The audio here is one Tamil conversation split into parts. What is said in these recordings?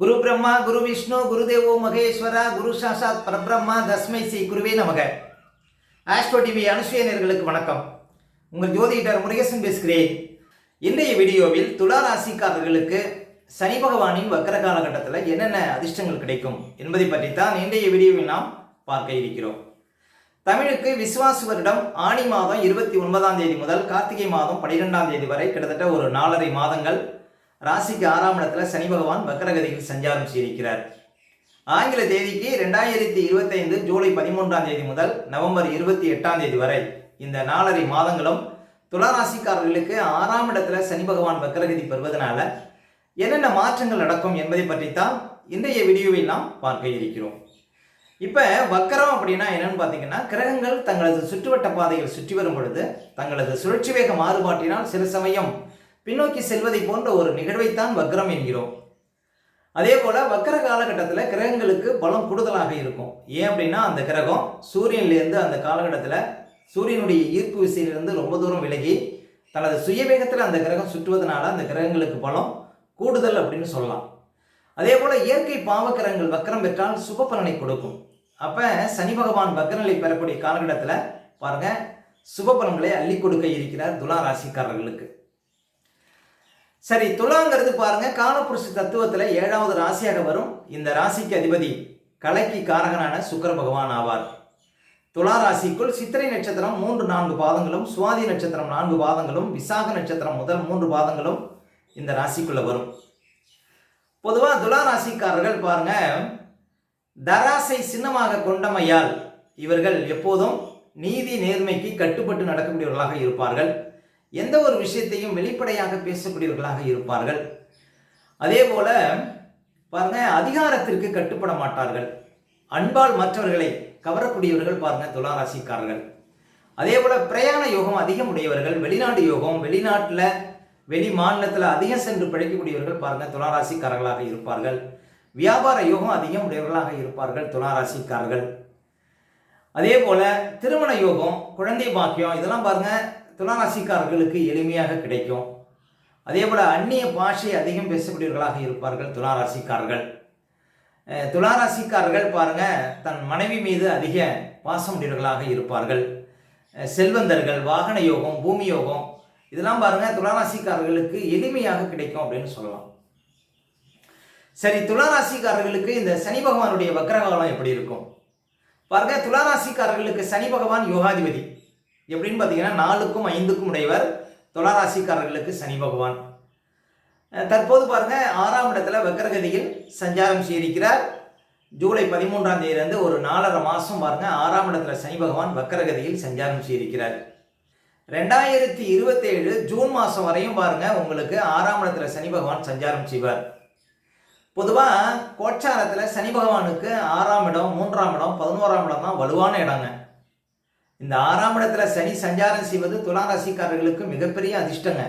குரு பிரம்மா குரு விஷ்ணு குருதேவோ மகேஸ்வரா குரு சாசாத் பரபிரம்மா தஸ்மை ஸ்ரீ குருவே நமக. ஆஸ்ட்ரோ டிவி அனுசுயனர்களுக்கு வணக்கம். உங்கள் ஜோதிடர் முருகேசன் பேசுகிறேன். இன்றைய வீடியோவில் துலா ராசிக்காரர்களுக்கு சனி பகவானின் வக்கர காலகட்டத்தில் என்னென்ன அதிர்ஷ்டங்கள் கிடைக்கும் என்பதை பற்றி தான் இன்றைய வீடியோவில் நாம் பார்க்க இருக்கிறோம். தமிழுக்கு விசுவாசு வருடம் ஆணி மாதம் இருபத்தி ஒன்பதாம் தேதி முதல் கார்த்திகை மாதம் பனிரெண்டாம் தேதி வரை கிட்டத்தட்ட ஒரு நாலரை மாதங்கள் ராசிக்கு ஆறாம் இடத்துல சனி பகவான் வக்கரகதியில் சஞ்சாரம் செய்திருக்கிறார். ஆங்கில தேதிக்கு ரெண்டாயிரத்தி இருபத்தைந்து ஜூலை பதிமூன்றாம் தேதி முதல் நவம்பர் இருபத்தி எட்டாம் தேதி வரை இந்த நாலரை மாதங்களும் துளாராசிக்காரர்களுக்கு ஆறாம் இடத்துல சனி பகவான் வக்கரகதி பெறுவதனால என்னென்ன மாற்றங்கள் நடக்கும் என்பதை பற்றித்தான் இன்றைய வீடியோவில் நாம் பார்க்க இருக்கிறோம். இப்போ வக்கரம் அப்படின்னா என்னன்னு பார்த்தீங்கன்னா கிரகங்கள் தங்களது சுற்றுவட்ட பாதையில் சுற்றி வரும் பொழுது தங்களது சுழற்சி வேக மாறுபாட்டினால் சில சமயம் பின்னோக்கி செல்வதை போன்ற ஒரு நிகழ்வைத்தான் வக்ரம் என்கிறோம். அதே போல வக்கர காலகட்டத்தில் கிரகங்களுக்கு பலம் கூடுதலாக இருக்கும். ஏன் அப்படின்னா அந்த கிரகம் சூரியன்லேருந்து அந்த காலகட்டத்தில் சூரியனுடைய ஈர்ப்பு விசையிலிருந்து ரொம்ப தூரம் விலகி தனது சுயவேகத்தில் அந்த கிரகம் சுற்றுவதனால அந்த கிரகங்களுக்கு பலம் கூடுதல் அப்படின்னு சொல்லலாம். அதே போல இயற்கை பாவக்கிரகங்கள் வக்கரம் பெற்றால் சுப பலனை கொடுக்கும். அப்போ சனி பகவான் வக்கரநிலை பெறக்கூடிய காலகட்டத்தில் பாருங்க சுப பலன்களை அள்ளி கொடுக்க இருக்கிறார் துலா ராசிக்காரர்களுக்கு. சரி துலாங்கிறது பாருங்க காலப்புருஷ தத்துவத்துல ஏழாவது ராசியாக வரும். இந்த ராசிக்கு அதிபதி கலைக்கு காரகனான சுக்கர பகவான் ஆவார். துலா ராசிக்குள் சித்திரை நட்சத்திரம் மூன்று நான்கு பாதங்களும் சுவாதி நட்சத்திரம் நான்கு பாதங்களும் விசாக நட்சத்திரம் முதல் மூன்று பாதங்களும் இந்த ராசிக்குள்ள வரும். பொதுவாக துலா ராசிக்காரர்கள் பாருங்க தராசை சின்னமாக கொண்டமையால் இவர்கள் எப்போதும் நீதி நேர்மைக்கு கட்டுப்பட்டு நடக்கக்கூடியவர்களாக இருப்பார்கள். எந்த ஒரு விஷயத்தையும் வெளிப்படையாக பேசக்கூடியவர்களாக இருப்பார்கள். அதே போல பாருங்க அதிகாரத்திற்கு கட்டுப்பட மாட்டார்கள். அன்பால் மற்றவர்களை கவரக்கூடியவர்கள் பாருங்க துளாராசிக்காரர்கள். அதே போல பிரயாண யோகம் அதிகம் உடையவர்கள் வெளிநாடு யோகம் வெளிநாட்டில் வெளி மாநிலத்தில் அதிகம் சென்று பிழைக்கக்கூடியவர்கள் பாருங்க துளாராசிக்காரர்களாக இருப்பார்கள். வியாபார யோகம் அதிகம் உடையவர்களாக இருப்பார்கள் துளாராசிக்காரர்கள். அதே போல திருமண யோகம் குழந்தை பாக்கியம் இதெல்லாம் பாருங்க துளாராசிக்காரர்களுக்கு எளிமையாக கிடைக்கும். அதே போல் அந்நிய பாஷை அதிகம் பேசக்கூடியவர்களாக இருப்பார்கள் துளாராசிக்காரர்கள். துளாராசிக்காரர்கள் பாருங்கள் தன் மனைவி மீது அதிக பாசமுடையவர்களாக இருப்பார்கள். செல்வந்தர்கள் வாகன யோகம் பூமி யோகம் இதெல்லாம் பாருங்கள் துளாராசிக்காரர்களுக்கு எளிமையாக கிடைக்கும் அப்படின்னு சொல்லலாம். சரி துளாராசிக்காரர்களுக்கு இந்த சனி பகவானுடைய வக்ரகாலம் எப்படி இருக்கும்? பாருங்க துளாராசிக்காரர்களுக்கு சனி பகவான் யோகாதிபதி. எப்படின்னு பார்த்தீங்கன்னா நாலுக்கும் ஐந்துக்கும் உடையவர் துளாராசிக்காரர்களுக்கு சனி பகவான். தற்போது பாருங்கள் ஆறாம் இடத்துல வக்கரகதியில் சஞ்சாரம் செய்திருக்கிறார். ஜூலை பதிமூன்றாம் தேதியிலேருந்து ஒரு நாலரை மாதம் பாருங்க ஆறாம் இடத்துல சனி பகவான் வக்கரகதியில் சஞ்சாரம் செய்திருக்கிறார். ரெண்டாயிரத்தி இருபத்தேழு ஜூன் மாதம் வரையும் பாருங்கள் உங்களுக்கு ஆறாம் இடத்துல சனி பகவான் சஞ்சாரம் செய்வார். பொதுவாக கோச்சாரத்தில் சனி பகவானுக்கு ஆறாம் இடம் மூன்றாம் இடம் பதினோராம் இடம் தான் வலுவான இடங்க. இந்த ஆறாம் இடத்துல சனி சஞ்சாரம் செய்வது துலா ராசிக்காரர்களுக்கு மிகப்பெரிய அதிர்ஷ்டங்க.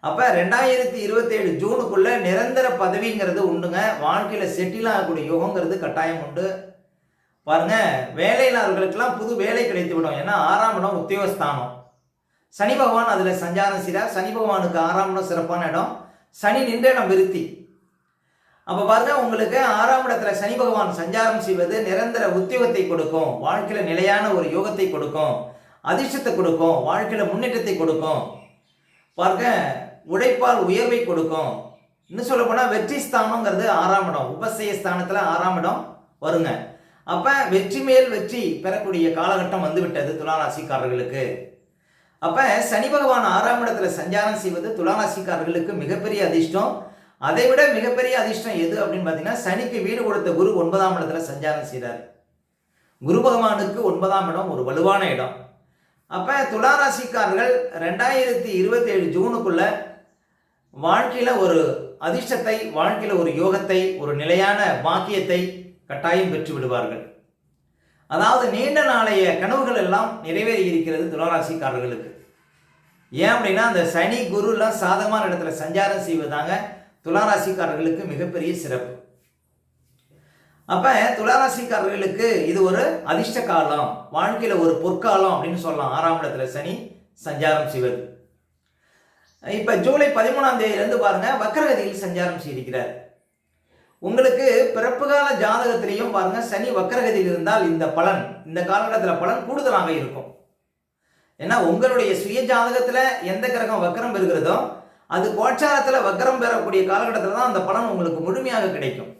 அப்போ ரெண்டாயிரத்தி இருபத்தேழு ஜூனுக்குள்ள நிரந்தர பதவிங்கிறது உண்டுங்க. வாழ்க்கையில் செட்டில் ஆகக்கூடிய யோகங்கிறது கட்டாயம் உண்டு. பாருங்க வேலையில்லாதவர்களுக்கெல்லாம் புது வேலை கிடைத்து விடும் ஏன்னா ஆறாம் இடம் உத்தியோகஸ்தானம். சனி பகவான் அதில் சஞ்சாரம் செய்கிறார் சனி பகவானுக்கு ஆறாம் இடம் சிறப்பான இடம். சனி நின்ற இடம் விருத்தி. அப்போ பாருங்க உங்களுக்கு ஆறாம் இடத்துல சனி பகவான் சஞ்சாரம் செய்வது நிரந்தர உத்தியோகத்தை கொடுக்கும். வாழ்க்கையில் நிலையான ஒரு யோகத்தை கொடுக்கும். அதிர்ஷ்டத்தை கொடுக்கும். வாழ்க்கையில் முன்னேற்றத்தை கொடுக்கும். பாருங்க உழைப்பால் உயர்வை கொடுக்கும். இன்னும் சொல்ல போனால் வெற்றி ஸ்தானங்கிறது ஆறாம் இடம். உபசய ஸ்தானத்தில் ஆறாம் இடம் வருங்க. அப்போ வெற்றி மேல் வெற்றி பெறக்கூடிய காலகட்டம் வந்துவிட்டது துளாராசிக்காரர்களுக்கு. அப்போ சனி பகவான் ஆறாம் இடத்துல சஞ்சாரம் செய்வது துளாராசிக்காரர்களுக்கு மிகப்பெரிய அதிர்ஷ்டம். அதை விட மிகப்பெரிய அதிர்ஷ்டம் எது அப்படின்னு பார்த்தீங்கன்னா சனிக்கு வீடு கொடுத்த குரு ஒன்பதாம் இடத்துல சஞ்சாரம் செய்கிறார் குரு பகவானுக்கு ஒன்பதாம் இடம் ஒரு வலுவான இடம். அப்போ துளாராசிக்காரர்கள் ரெண்டாயிரத்தி இருபத்தேழு ஜூனுக்குள்ள வாழ்க்கையில் ஒரு அதிர்ஷ்டத்தை வாழ்க்கையில் ஒரு யோகத்தை ஒரு நிலையான பாக்கியத்தை கட்டாயம் பெற்று விடுவார்கள். அதாவது நீண்ட நாளைய கனவுகள் எல்லாம் நிறைவேறி இருக்கிறது துளாராசிக்காரர்களுக்கு. ஏன் அப்படின்னா அந்த சனி குருலாம் சாதகமான இடத்துல சஞ்சாரம் செய்வதாங்க துளாராசிக்காரர்களுக்கு மிகப்பெரிய சிறப்பு. அப்போ துளாராசிக்காரர்களுக்கு இது ஒரு அதிர்ஷ்ட காலம் வாழ்க்கையில் ஒரு பொற்காலம் அப்படின்னு சொல்லலாம். ஆறாம் இடத்துல சனி சஞ்சாரம் செய்வது. இப்போ ஜூலை பதிமூணாம் தேதியிலேருந்து பாருங்க வக்கரகதியில் சஞ்சாரம் செய்திருக்கிறார். உங்களுக்கு பிறப்பு கால ஜாதகத்திலையும் பாருங்க சனி வக்கரகதியில் இருந்தால் இந்த பலன் இந்த காலகட்டத்தில் பலன் கூடுதலாக இருக்கும். ஏன்னா உங்களுடைய சுய ஜாதகத்தில் எந்த கிரகம் வக்கரம் பெறுகிறதோ அது கோச்சாரத்தில் வக்கரம் பெறக்கூடிய காலகட்டத்தில் தான் அந்த பலன் உங்களுக்கு முழுமையாக கிடைக்கும்.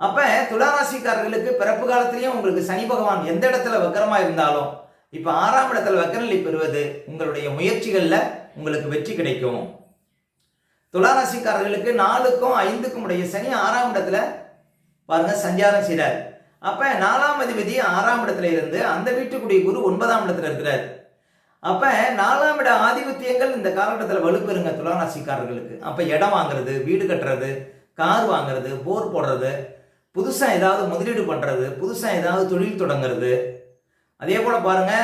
அப்போ துளாராசிக்காரர்களுக்கு பிறப்பு காலத்திலையும் உங்களுக்கு சனி பகவான் எந்த இடத்துல வக்கரமாக இருந்தாலும் இப்போ ஆறாம் இடத்துல வக்கரநிலை பெறுவது உங்களுடைய முயற்சிகளில் உங்களுக்கு வெற்றி கிடைக்கும். துளாராசிக்காரர்களுக்கு நாலுக்கும் ஐந்துக்கும் உடைய சனி ஆறாம் இடத்துல பாருங்க சஞ்சாரம் செய்கிறார் அப்போ நாலாம் அதிபதி ஆறாம் இடத்துல இருந்து அந்த வீட்டுக்குடிய குரு ஒன்பதாம் இடத்துல இருக்கிறார். அப்ப நாலாம் இட ஆதிபத்தியங்கள் இந்த காலகட்டத்தில் வலுப்பெறுங்க துளாராசிக்காரர்களுக்கு அப்ப இடம் வாங்குறது வீடு கட்டுறது கார் வாங்குறது போர் போடுறது புதுசாக ஏதாவது முதலீடு பண்ணுறது புதுசாக ஏதாவது தொழில் தொடங்குறது. அதே போல் பாருங்க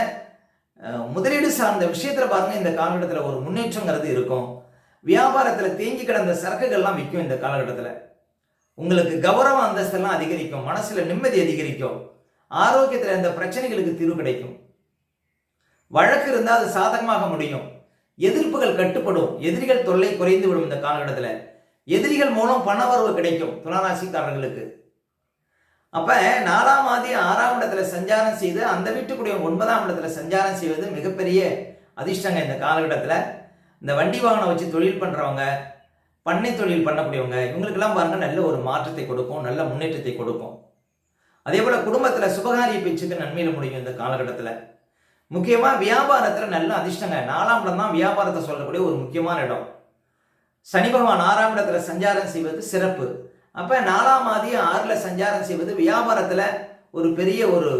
முதலீடு சார்ந்த விஷயத்தில் பாருங்க இந்த காலகட்டத்தில் ஒரு முன்னேற்றங்கிறது இருக்கும். வியாபாரத்தில் தேங்கி கிடந்த சரக்குகள்லாம் விற்கும் இந்த காலகட்டத்தில். உங்களுக்கு கௌரவ அந்தஸ்தெல்லாம் அதிகரிக்கும் மனசில் நிம்மதி அதிகரிக்கும். ஆரோக்கியத்தில் இந்த பிரச்சனைகளுக்கு தீர்வு கிடைக்கும். வழக்கு இருந்தால் அது சாதகமாக முடியும். எதிர்ப்புகள் கட்டுப்படும். எதிரிகள் தொல்லை குறைந்து விடும் இந்த காலகட்டத்தில். எதிரிகள் மூலம் பணவரவு கிடைக்கும் துளாராசிக்காரர்களுக்கு அப்ப நாலாம் ஆதி ஆறாம் இடத்துல சஞ்சாரம் செய்து அந்த வீட்டுக்குடைய ஒன்பதாம் இடத்துல சஞ்சாரம் செய்வது மிகப்பெரிய அதிர்ஷ்டங்க இந்த காலகட்டத்தில். இந்த வண்டி வாகனம் வச்சு தொழில் பண்றவங்க பண்ணை தொழில் பண்ணக்கூடியவங்க இவங்களுக்கெல்லாம் பாருங்க நல்ல ஒரு மாற்றத்தை கொடுக்கும் நல்ல முன்னேற்றத்தை கொடுக்கும். அதே போல குடும்பத்தில் சுபகாரிய பேச்சுக்கு நன்மையில முடியும் இந்த காலகட்டத்தில். முக்கியமாக வியாபாரத்தில் நல்ல அதிர்ஷ்டங்க. நாலாம் இடம் தான் வியாபாரத்தை சொல்லக்கூடிய ஒரு முக்கியமான இடம். சனி பகவான் ஆறாம் இடத்துல சஞ்சாரம் செய்வது சிறப்பு. அப்போ நாலாம் ஆதி ஆறில் சஞ்சாரம் செய்வது வியாபாரத்தில் ஒரு பெரிய ஒரு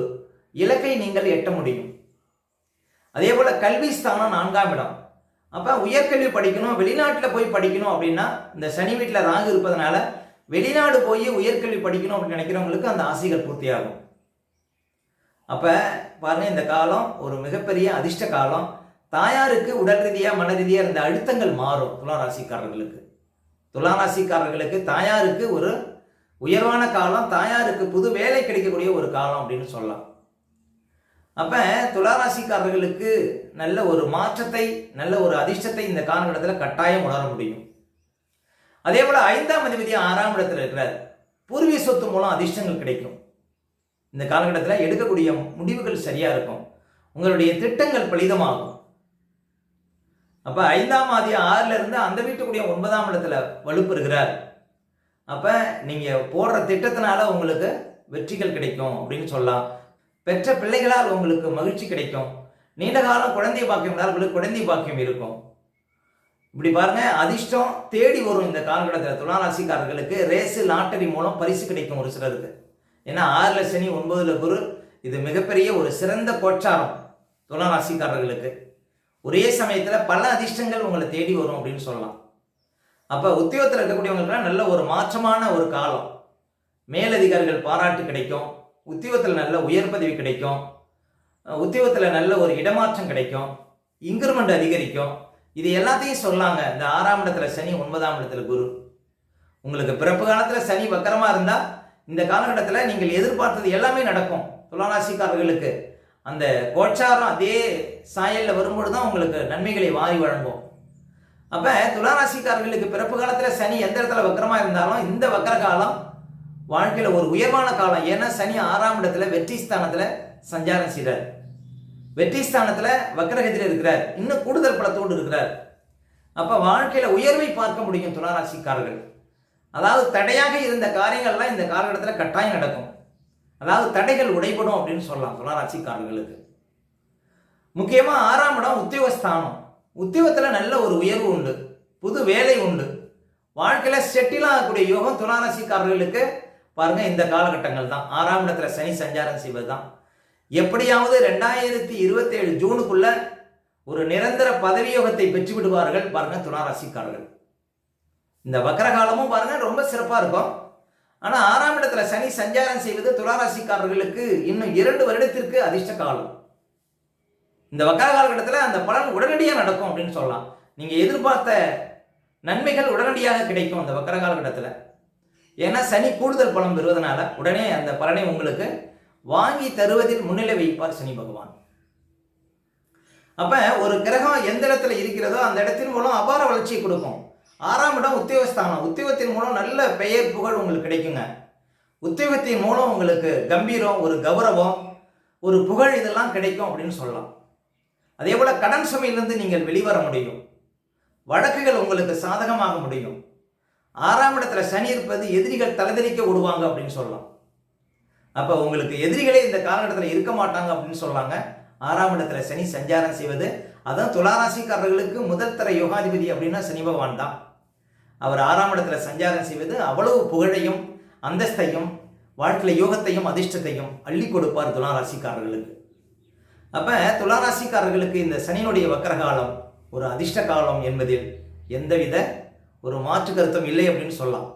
இலக்கை நீங்கள் எட்ட முடியும். அதே போல் கல்வி ஸ்தானம் நான்காம் இடம். அப்போ உயர்கல்வி படிக்கணும் வெளிநாட்டில் போய் படிக்கணும் அப்படின்னா இந்த சனி வீட்டில் ராகு இருப்பதனால வெளிநாடு போய் உயர்கல்வி படிக்கணும் அப்படின்னு நினைக்கிறவங்களுக்கு அந்த ஆசைகள் பூர்த்தியாகும். அப்போ பாருங்க இந்த காலம் ஒரு மிகப்பெரிய அதிர்ஷ்ட காலம். தாயாருக்கு உடல் ரீதியாக மன ரீதியாக இருந்த அழுத்தங்கள் மாறும் துளாராசிக்காரர்களுக்கு துளாராசிக்காரர்களுக்கு தாயாருக்கு ஒரு உயர்வான காலம் தாயாருக்கு புது வேலை கிடைக்கக்கூடிய ஒரு காலம் அப்படின்னு சொல்லலாம். அப்போ துளாராசிக்காரர்களுக்கு நல்ல ஒரு மாற்றத்தை நல்ல ஒரு அதிர்ஷ்டத்தை இந்த காலகட்டத்தில் கட்டாயம் உணர முடியும். அதே போல் ஐந்தாம் அதிபதி ஆறாம் இடத்துல இருக்கிறார். பூர்வீக சொத்து மூலம் அதிர்ஷ்டங்கள் கிடைக்கும். இந்த காலகட்டத்தில் எடுக்கக்கூடிய முடிவுகள் சரியாக இருக்கும். உங்களுடைய திட்டங்கள் பலிதமாகும். அப்போ ஐந்தாம் ஆதி ஆறிலிருந்து அந்த வீட்டுக்குரிய ஒன்பதாம் இடத்துல வலுப்பெறுகிறார். அப்போ நீங்கள் போடுற திட்டத்தினால உங்களுக்கு வெற்றிகள் கிடைக்கும் அப்படின்னு சொல்லலாம். பெற்ற பிள்ளைகளால் உங்களுக்கு மகிழ்ச்சி கிடைக்கும். நீண்ட காலம் குழந்தை பாக்கியம் இருந்தால் உங்களுக்கு குழந்தை பாக்கியம் இருக்கும். இப்படி பாருங்க அதிர்ஷ்டம் தேடி வரும் இந்த காலகட்டத்தில். துளாராசிக்காரர்களுக்கு ரேஸு லாட்டரி மூலம் பரிசு கிடைக்கும் ஒரு சிலருக்கு. ஏன்னா ஆறுல சனி ஒன்பதுல குரு இது மிகப்பெரிய ஒரு சிறந்த கோச்சாரம் துளராசிக்காரர்களுக்கு. ஒரே சமயத்தில் பல அதிர்ஷ்டங்கள் உங்களை தேடி வரும் அப்படின்னு சொல்லலாம். அப்போ உத்தியோகத்தில் இருக்கக்கூடியவங்களுக்குலாம் நல்ல ஒரு மாற்றமான ஒரு காலம். மேலதிகாரிகள் பாராட்டு கிடைக்கும். உத்தியோகத்தில் நல்ல உயர் பதவி கிடைக்கும். உத்தியோகத்தில் நல்ல ஒரு இடமாற்றம் கிடைக்கும். இன்க்ரிமெண்ட் அதிகரிக்கும். இது எல்லாத்தையும் சொல்லாங்க. இந்த ஆறாம் இடத்துல சனி ஒன்பதாம் இடத்துல குரு. உங்களுக்கு பிறப்பு காலத்தில் சனி வக்கரமாக இருந்தால் இந்த காலகட்டத்தில் நீங்கள் எதிர்பார்த்தது எல்லாமே நடக்கும். துளாராசிக்காரர்களுக்கு அந்த கோச்சாரம் அதே சாயலில் வரும்பொழுது தான் உங்களுக்கு நன்மைகளை வாரி வழங்கும். அப்போ துளாராசிக்காரர்களுக்கு பிறப்பு காலத்தில் சனி எந்த இடத்துல வக்கரமாக இருந்தாலும் இந்த வக்கர காலம் வாழ்க்கையில் ஒரு உயர்வான காலம். ஏன்னா சனி ஆறாம் இடத்துல வெற்றி ஸ்தானத்தில் சஞ்சாரம் செய்கிறார் வெற்றி ஸ்தானத்தில் வக்கரகத்தில் இருக்கிறார். இன்னும் கூடுதல் பலத்தோடு இருக்கிறார். அப்போ வாழ்க்கையில் உயர்வை பார்க்க முடியும் துளாராசிக்காரர்கள் அதாவது தடையாக இருந்த காரியங்கள்லாம் இந்த காலகட்டத்தில் கட்டாயம் நடக்கும். அதாவது தடைகள் உடைபடும் அப்படின்னு சொல்லலாம் துளாராசிக்காரர்களுக்கு முக்கியமாக ஆறாம் இடம் உத்தியோகஸ்தானம். உத்தியோகத்தில் நல்ல ஒரு உயர்வு உண்டு. புது வேலை உண்டு. வாழ்க்கையில் செட்டில் ஆகக்கூடிய யோகம் துளாராசிக்காரர்களுக்கு பாருங்க இந்த காலகட்டங்கள் தான். ஆறாம் இடத்துல சனி சஞ்சாரம் செய்வது தான் எப்படியாவது ரெண்டாயிரத்தி இருபத்தேழு ஜூனுக்குள்ள ஒரு நிரந்தர பதவியோகத்தை பெற்று விடுவார்கள் பாருங்க துளாராசிக்காரர்கள் இந்த வக்கர காலமும் பாருங்க ரொம்ப சிறப்பாக இருக்கும். ஆனால் ஆறாம் இடத்துல சனி சஞ்சாரம் செய்வது துளாராசிக்காரர்களுக்கு இன்னும் இரண்டு வருடத்திற்கு அதிர்ஷ்ட காலம். இந்த வக்கர காலகட்டத்தில் அந்த பலன் உடனடியாக நடக்கும் அப்படின்னு சொல்லலாம். நீங்கள் எதிர்பார்த்த நன்மைகள் உடனடியாக கிடைக்கும் அந்த வக்கர காலகட்டத்தில் ஏன்னா சனி கூடுதல் பலம் பெறுவதனால உடனே அந்த பலனை உங்களுக்கு வாங்கி தருவதில் முன்னிலை வைப்பார் சனி பகவான். அப்போ ஒரு கிரகம் எந்த இடத்துல இருக்கிறதோ அந்த இடத்தின் மூலம் அபார வளர்ச்சியை கொடுக்கும். ஆறாம் இடம் உத்தியோகஸ்தானம். உத்தியோகத்தின் மூலம் நல்ல பெயர் புகழ் உங்களுக்கு கிடைக்குங்க. உத்தியோகத்தின் மூலம் உங்களுக்கு கம்பீரம் ஒரு கௌரவம் ஒரு புகழ் இதெல்லாம் கிடைக்கும் அப்படின்னு சொல்லலாம். அதே போல் கடன் சுமையிலிருந்து நீங்கள் வெளிவர முடியும். வழக்குகள் உங்களுக்கு சாதகமாக முடியும். ஆறாம் இடத்துல சனி இருப்பது எதிரிகள் தலைதெறிக்க விடுவாங்க அப்படின்னு சொல்லலாம். அப்போ உங்களுக்கு எதிரிகளே இந்த காலகட்டத்தில் இருக்க மாட்டாங்க அப்படின்னு சொல்லுவாங்க ஆறாம் இடத்துல சனி சஞ்சாரம் செய்வது. அதான் துளாராசிக்காரர்களுக்கு முதல் தர யோகாதிபதி அப்படின்னா சனி பகவான் தான். அவர் ஆறாம் இடத்துல சஞ்சாரம் செய்வது அவ்வளவு புகழையும் அந்தஸ்தையும் வாழ்க்கையில் யோகத்தையும் அதிர்ஷ்டத்தையும் அள்ளி கொடுப்பார் துளாராசிக்காரர்களுக்கு அப்போ துளாராசிக்காரர்களுக்கு இந்த சனியினுடைய வக்கரகாலம் ஒரு அதிர்ஷ்ட காலம் என்பதில் எந்தவித ஒரு மாற்று கருத்தும் இல்லை அப்படின்னு சொல்லலாம்.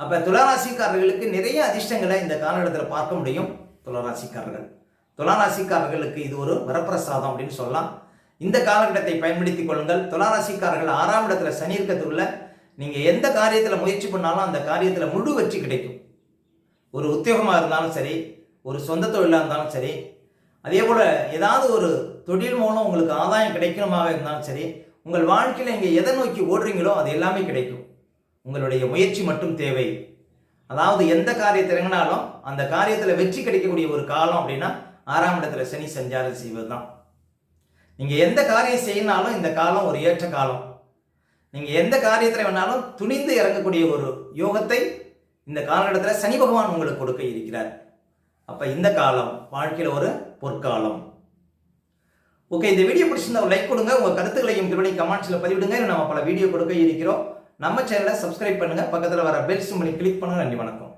அப்போ துளாராசிக்காரர்களுக்கு நிறைய அதிர்ஷ்டங்களை இந்த காலகட்டத்தில் பார்க்க முடியும் துளாராசிக்காரர்கள் துளாராசிக்காரர்களுக்கு இது ஒரு வரப்பிரசாதம் அப்படின்னு சொல்லலாம். இந்த காலகட்டத்தை பயன்படுத்திக் கொள்ளுங்கள். துளாராசிக்காரர்கள் ஆறாம் இடத்துல சனி இருக்கிறதுக்குள்ள நீங்கள் எந்த காரியத்தில் முயற்சி பண்ணாலும் அந்த காரியத்தில் முழு வெற்றி கிடைக்கும். ஒரு உத்தியோகமாக இருந்தாலும் சரி ஒரு சொந்த தொழிலாக இருந்தாலும் சரி அதே போல் ஏதாவது ஒரு தொழில் மூலம் உங்களுக்கு ஆதாயம் கிடைக்கணுமாக இருந்தாலும் சரி உங்கள் வாழ்க்கையில் நீங்கள் எதை நோக்கி ஓடுறீங்களோ அது எல்லாமே கிடைக்கும். உங்களுடைய முயற்சி மட்டும் தேவை. அதாவது எந்த காரியத்தை இறங்கினாலும் அந்த காரியத்தில் வெற்றி கிடைக்கக்கூடிய ஒரு காலம் அப்படின்னா ஆறாம் இடத்துல சனி சஞ்சாரம் செய்வது தான் நீங்கள் எந்த காரியம் செய்யினாலும் இந்த காலம் ஒரு ஏற்ற காலம். நீங்கள் எந்த காரியத்தில் வேணாலும் துணிந்து இறங்கக்கூடிய ஒரு யோகத்தை இந்த காலகட்டத்தில் சனி பகவான் உங்களுக்கு கொடுக்க இருக்கிறார். அப்போ இந்த காலம் வாழ்க்கையில் ஒரு பொற்காலம். ஓகே இந்த வீடியோ பிடிச்சிருந்தா ஒரு லைக் கொடுங்க. உங்கள் கருத்துக்களையும் திருவடி கமெண்ட்ஸில் பதிவிடுங்க. நம்ம பல வீடியோ கொடுக்க இருக்கிறோம். நம்ம சேனலை சப்ஸ்கிரைப் பண்ணுங்கள் பக்கத்தில் வர பெல் சிம்மலை கிளிக் பண்ணுங்க. நன்றி வணக்கம்.